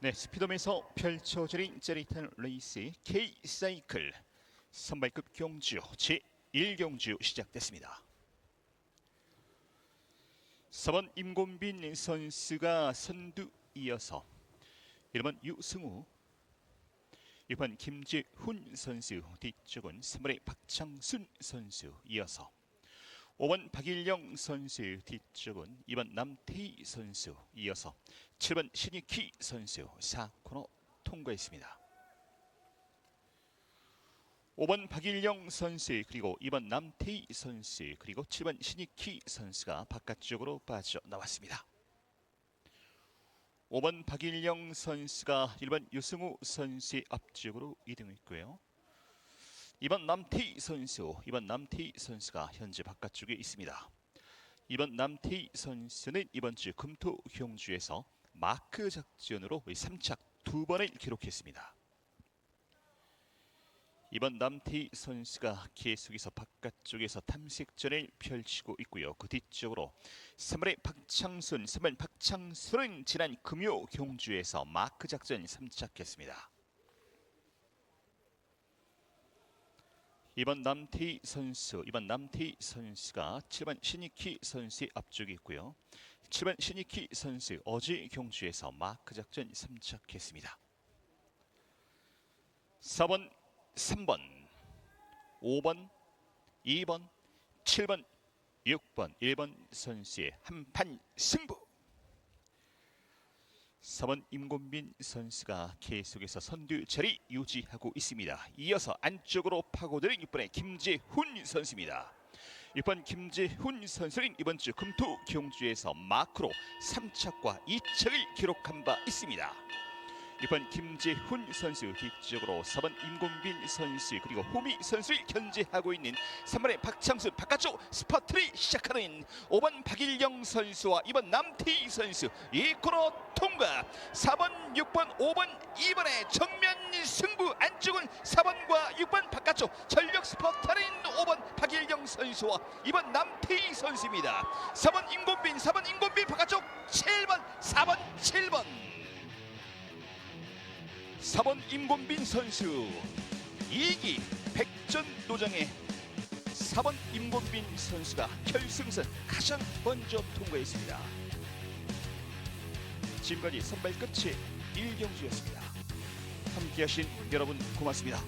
네, 스피드홈에서 펼쳐지는 짜릿한 레이스 K-사이클 선발급 경주 제1경주 시작됐습니다. 4번 임곤빈 선수가 선두 이어서 1번 유승우 6번 김재훈 선수 뒤쪽은 3번의 박창순 선수 이어서 5번 박일영 선수 뒤쪽은 2번 남태희 선수 이어서 7번 신익희 선수 4코너 통과했습니다. 5번 박일영 선수 그리고 2번 남태희 선수 그리고 7번 신익희 선수가 바깥쪽으로 빠져나왔습니다. 5번 박일영 선수가 1번 유승우 선수의 앞쪽으로 이동했고요. 2번 남태희 선수, 2번 남태희 선수가 현재 바깥쪽에 있습니다. 2번 남태희 선수는 이번 주 금토 경주에서 마크 작전으로 3착 두 번을 기록했습니다. 이번 남태희 선수가 계속해서 바깥쪽에서 탐색전을 펼치고 있고요. 그 뒤쪽으로 3번의 박창순, 3번 박창순은 지난 금요 경주에서 마크 작전 3착했습니다. 이번 남태희 선수, 이번 남태희 선수가 7번 신익희 선수의 앞쪽에 있고요. 7번 신익희 선수 어제 경주에서 마크 작전 3착했습니다. 4번, 3번, 5번, 2번, 7번, 6번, 1번 선수의 한판 승부. 4번 임곤빈 선수가 계속해서 선두 자리 유지하고 있습니다. 이어서 안쪽으로 파고드는 6번의 김재훈 선수입니다. 6번 김재훈 선수는 이번 주 금토 경주에서 마크로 3착과 2착을 기록한 바 있습니다. 6번 김재훈 선수 뒤쪽으로 4번 임곤빈 선수 그리고 호미 선수를 견제하고 있는 3번의 박창수 바깥쪽 스퍼트를 시작하는 5번 박일영 선수와 2번 남태희 선수 이 코너 통과. 4번 6번 5번 2번의 정면 승부 안쪽은 4번과 6번 바깥쪽 전력 스퍼트는 5번 박일영 선수와 2번 남태희 선수입니다. 4번 임곤빈 4번 임곤빈 바깥쪽 7번 4번 7번 4번 임곤빈 선수 2기 백전도장의 4번 임곤빈 선수가 결승선 가장 먼저 통과했습니다. 지금까지 선발 끝이 1경주였습니다. 함께하신 여러분 고맙습니다.